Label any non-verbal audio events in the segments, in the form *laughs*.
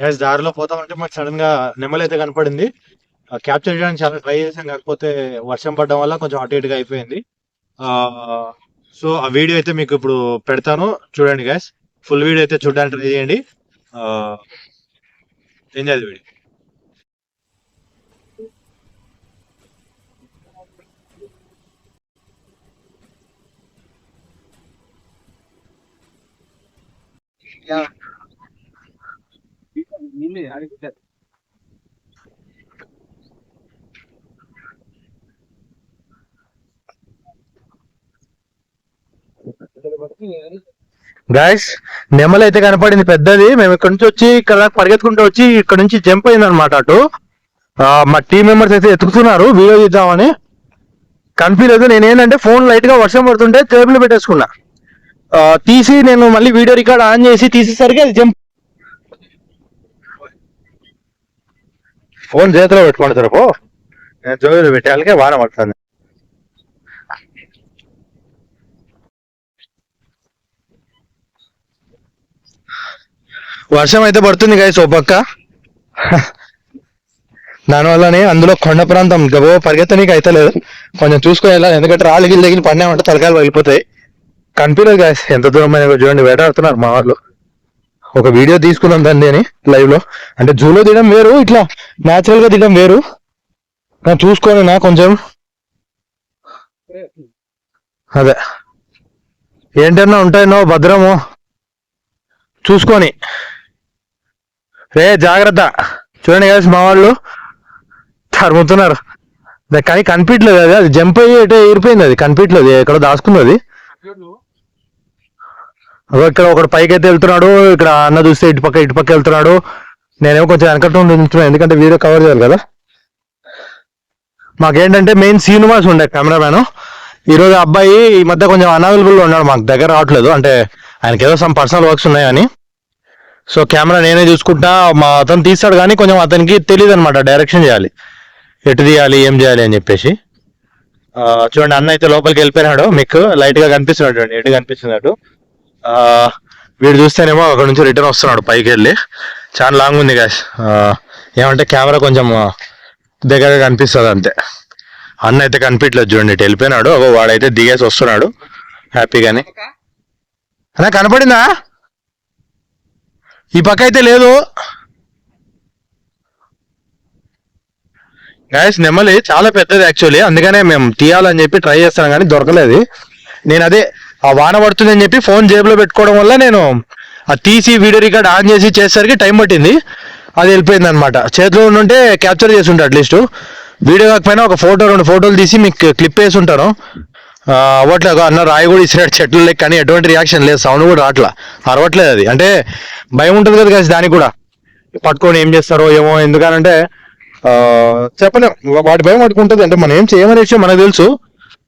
Gas దారిలో పోతాం అంటే మాకు సడన్గా నెమలి అయితే కనపడింది క్యాప్చర్ చేయడానికి చాలా ట్రై చేసాం కాకపోతే వర్షం పడడం వల్ల కొంచెం అటు ఇటుగా అయిపోయింది. సో ఆ వీడియో అయితే మీకు ఇప్పుడు పెడతాను. చూడండి గ్యాస్ ఫుల్ వీడియో అయితే చూడడానికి ట్రై చేయండి. ఎంజాయ్ వీడియో గాయస్ నెమలి అయితే కనపడింది పెద్దది. మేము ఇక్కడ నుంచి వచ్చి ఇక్కడ పరిగెత్తుకుంటూ వచ్చి ఇక్కడ నుంచి జంప్ అయింది అనమాట అటు మా టీం మెంబర్స్ అయితే ఎత్తుకుతున్నారు. వీడియో తీద్దామని కనిపించలేదు. నేను ఏంటంటే ఫోన్ లైట్గా వర్షం పడుతుంటే టేబుల్ పెట్టేసుకున్నా. తీసి నేను మళ్ళీ వీడియో రికార్డ్ ఆన్ చేసి తీసేసరికి అది జంప్ ఫోన్ చేతిలో పెట్టుకోండి సరే పో. నేను జోబులో పెట్టాలికే వాన పడుతుంది. వర్షం అయితే పడుతుంది గాయస్ ఓ పక్క. దానివల్లనే అందులో కొండ ప్రాంతం గబో పరిగెత్తనీకి అయితే లేదు. కొంచెం చూసుకొని వెళ్ళాలి ఎందుకంటే రాళ్ళు గిల్లు తగిలి పడినామంటే తలకాయలు వెళ్ళిపోతాయి కనిపించలేదు గాయస్ ఎంత దూరం అయినా చూడండి వేటాడుతున్నారు మా వాళ్ళు. ఒక వీడియో తీసుకున్నాం దాన్ని అని లైవ్లో. అంటే జూలో తీయడం వేరు ఇట్లా న్యాచురల్గా వేరు. కానీ చూసుకొని నా కొంచెం అదే. ఏంటన్నా ఉంటాయనో భద్రము? చూసుకొని. రే జాగ్రత్త. చూడండి కదా మా వాళ్ళు తరుముతున్నారు. కానీ కనిపించలేదు అది. అది జంప్ అయ్యి ఎటో ఎగిరిపోయింది అది. కనిపించలేదు. ఎక్కడో దాచుకుంది అది ఇక్కడ ఒకడు పైకి అయితే వెళ్తున్నాడు. ఇక్కడ అన్న చూస్తే ఇటు పక్క ఇటు పక్క వెళ్తున్నాడు. నేనేమో కొంచెం వెనకట్టు ఉంటున్నాను ఎందుకంటే వీడియో కవర్ చేయాలి కదా. మాకేంటంటే మెయిన్ శ్రీనివాస్ ఉండే కెమెరామ్యాన్ ఈరోజు అబ్బాయి ఈ మధ్య కొంచెం అనవైలబుల్గా ఉన్నాడు మాకు దగ్గర రావట్లేదు. అంటే ఆయనకి ఏదో సమ్ పర్సనల్ వర్క్స్ ఉన్నాయని సో కెమెరా నేనే చూసుకుంటా మా అతను తీస్తాడు కానీ కొంచెం అతనికి తెలియదు అనమాట డైరెక్షన్ చేయాలి. ఎటు తీయాలి ఏం చేయాలి అని చెప్పేసి. చూడండి అన్న అయితే లోపలికి వెళ్ళిపోయినాడు మీకు లైట్గా కనిపిస్తున్నాడు చూడండి ఎటు కనిపిస్తున్నాడు. వీడు చూస్తేనేమో అక్కడ నుంచి రిటర్న్ వస్తున్నాడు పైకి వెళ్ళి. చాలా లాంగ్ ఉంది గాయస్ ఏమంటే కెమెరా కొంచెం దగ్గరగా కనిపిస్తుంది అంతే. అన్న అయితే కనిపించలేదు చూడండి ఇటు వెళ్ళిపోయినాడు. అగో వాడైతే దిగేసి వస్తున్నాడు. హ్యాపీగానే అన్న కనపడిందా? ఈ పక్క అయితే లేదు. గాయస్ నెమలి చాలా పెద్దది యాక్చువల్లీ అందుకనే మేము తీయాలని చెప్పి ట్రై చేస్తాను కానీ దొరకలేదు. నేను అదే ఆ వాన పడుతుందని చెప్పి ఫోన్ జేబులో పెట్టుకోవడం వల్ల నేను ఆ తీసి వీడియో రికార్డ్ ఆన్ చేసి చేసేసరికి టైం పట్టింది. అది వెళ్ళిపోయింది అనమాట చేతిలో ఉంటే క్యాప్చర్ చేసి ఉంటా అట్లీస్ట్ వీడియో కాకపోయినా ఒక ఫోటో రెండు ఫోటోలు తీసి మీకు క్లిప్ వేసి ఉంటాను అవ్వట్లేదు అన్న రాయి కూడా ఇచ్చినట్టు చెట్లు లెక్క కానీ ఎటువంటి రియాక్షన్ లేదు. సౌండ్ కూడా రావట్లా. అరవట్లేదు అది. అంటే భయం ఉంటుంది కదా కదా దానికి కూడా. పట్టుకొని ఏం చేస్తారో ఏమో ఎందుకనంటే ఆ, చెప్పలేం. వాటి భయం పట్టుకుంటుంది. ఉంటుంది అంటే మనం ఏం చేయమనే విషయం మనకు తెలుసు.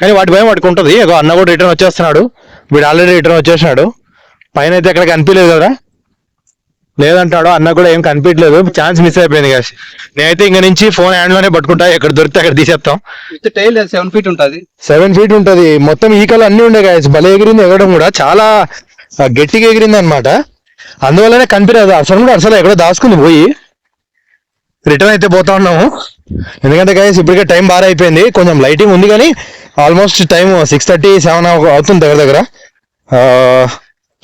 కానీ వాటి భయం పట్టుకుంటుంది. ఉంటుంది అన్న కూడా రిటర్న్ వచ్చేస్తున్నాడు. వీడు ఆల్రెడీ రిటర్న్ వచ్చేసినాడు. పైన అయితే ఎక్కడ కనిపించలేదు కదా? లేదంటాడు అన్న కూడా ఏం కనిపించలేదు. ఛాన్స్ మిస్ అయిపోయింది కదా నేనైతే ఇంక నుంచి ఫోన్ హ్యాండ్లోనే పట్టుకుంటా. ఎక్కడ దొరికితే అక్కడ తీసేస్తాం. టైల్ సెవెన్ ఫీట్ ఉంటది. సెవెన్ ఫీట్ ఉంటది. మొత్తం ఈకలు అన్ని ఉండే గాయస్ భలే ఎగిరింది ఎగడం కూడా. చాలా గట్టిగా ఎగిరింది అనమాట అందువల్లనే కనిపించదు అసలు కూడా అసలు ఎక్కడో దాచుకుంది పోయి. రిటర్న్ అయితే పోతా ఉన్నాము. ఎందుకంటే గాయస్ ఇప్పటికే టైం బాగా అయిపోయింది. కొంచెం లైటింగ్ ఉంది కానీ almost time six thirty seven అవుతుంది దగ్గర దగ్గర.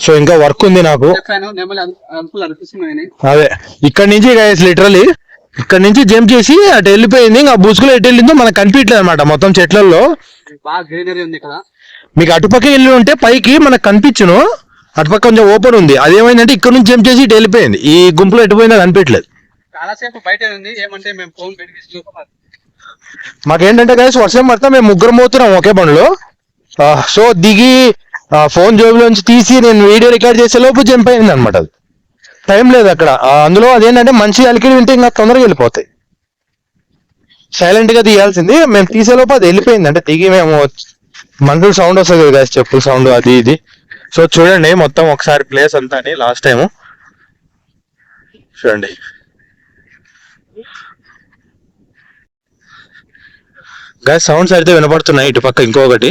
సో ఇంకా వర్క్ ఉంది నాకు. అదే. ఇక్కడ నుంచి లిటరలీ ఇక్కడ నుంచి జంప్ చేసి అటు వెళ్ళిపోయింది ఇంకా బుసుకులో ఎటు వెళ్ళిందో మనకు కనిపించలేదు అనమాట మొత్తం చెట్లలో మీకు అటుపక్క వెళ్ళి ఉంటే పైకి మనకు కనిపించును. అటుపక్క కొంచెం ఓపెన్ ఉంది. అదేమైందంటే ఇక్కడ నుంచి జంప్ చేసి ఇటు వెళ్ళిపోయింది. ఈ గుంపులో ఎటుపోయిందో కనిపించలేదు చాలా సేపు బయట ఉంది. ఏమంటే మేము ఫోన్ పెట్టి మాకేంటంటే కలిసి వర్షం పడతా మేము ముగ్గురం పోతున్నాం ఒకే బండిలో. ఆ, సో దిగి ఫోన్ జోబులోంచి తీసి నేను వీడియో రికార్డ్ చేసే లోపు జంప్ అయింది అనమాట అది. టైం లేదు అక్కడ. అందులో అదేంటంటే మంచి అలికిడి వింటే ఇంకా తొందరగా వెళ్ళిపోతాయి. సైలెంట్గా తీయాల్సింది. మేము తీసే లోపు అది వెళ్ళిపోయింది. అంటే దిగి మేము మనుషులు సౌండ్ వస్తుంది కదా చెప్పుల సౌండ్ అది ఇది. సో చూడండి మొత్తం ఒకసారి ప్లేస్ అంతా అని లాస్ట్ టైం చూడండి. గాయ సౌండ్స్ అయితే వినపడుతున్నాయి. ఇటు పక్క ఇంకొకటి.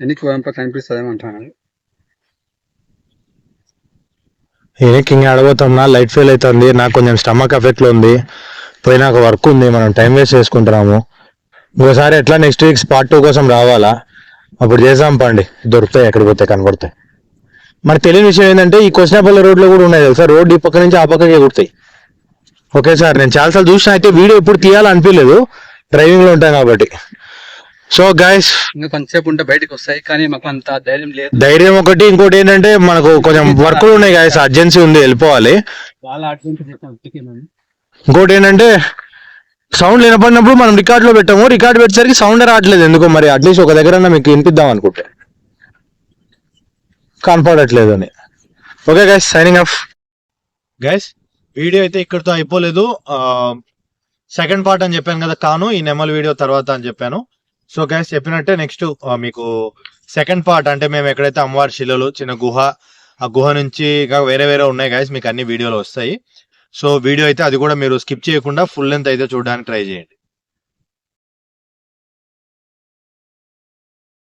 ఎన్ని పోయినప్పుడు కనిపిస్తుంది అంటాను ఈయనకి ఇంక లైట్ ఫెయిల్ అవుతుంది నాకు కొంచెం స్టమక్ ఎఫెక్ట్ ఉంది పోయి నాకు వర్క్ ఉంది మనం టైం వేస్ట్ చేసుకుంటున్నాము. ఇంకోసారి ఎట్లా నెక్స్ట్ వీక్ పార్ట్ టూ కోసం రావాలా? అప్పుడు చేసాం పండి దొరుకుతాయి ఎక్కడ పోతే కనబడతాయి. మరి తెలియని విషయం ఏంటంటే ఈ కొసినాపల్లి రోడ్లో కూడా ఉన్నాయి తెలుసా? రోడ్ ఈ పక్క నుంచి ఆ పక్కకి కుడతాయి. ఓకే సార్ నేను చాలాసార్లు చూసిన అయితే వీడియో ఎప్పుడు తీయాలనిపించలేదు. డ్రైవింగ్లో ఉంటాం కాబట్టి. సో గైస్ ఇంకా కొంతసేపు ఉంటే బయటకు వస్తాయి కానీ మాకు అంత ధైర్యం లేదు. ధైర్యం ఒకటి ఇంకోటి ఏంటంటే మనకు కొంచెం *laughs* వర్క్లు ఉన్నాయి గాయస్ అర్జెన్సీ ఉంది వెళ్ళిపోవాలి. చాలా చేస్తాం ఇంకోటి ఏంటంటే సౌండ్ వినపడినప్పుడు మనం రికార్డ్లో పెట్టాము. రికార్డ్ పెట్టేసరికి సౌండ్ రావట్లేదు. ఎందుకో మరి అట్లీస్ట్ ఒక దగ్గర మీకు వినిపిద్దాం అనుకుంటే. కనపడట్లేదు అని. Okay guys signing off guys video అయితే ఇక్కడితో అయిపోలేదు. సెకండ్ పార్ట్ అని చెప్పాను కదా కాను ఈ నెమల్ వీడియో తర్వాత అని చెప్పాను. సో గైస్ చెప్పినట్టే నెక్స్ట్ మీకు సెకండ్ పార్ట్ అంటే మేము ఎక్కడైతే అమ్మవారి శిలలు చిన్న గుహ ఆ గుహ నుంచి ఇంకా వేరే వేరే ఉన్నాయి గైస్ మీకు అన్ని వీడియోలు వస్తాయి. సో వీడియో అయితే అది కూడా మీరు స్కిప్ చేయకుండా ఫుల్ లెంత్ అయితే చూడడానికి ట్రై చేయండి.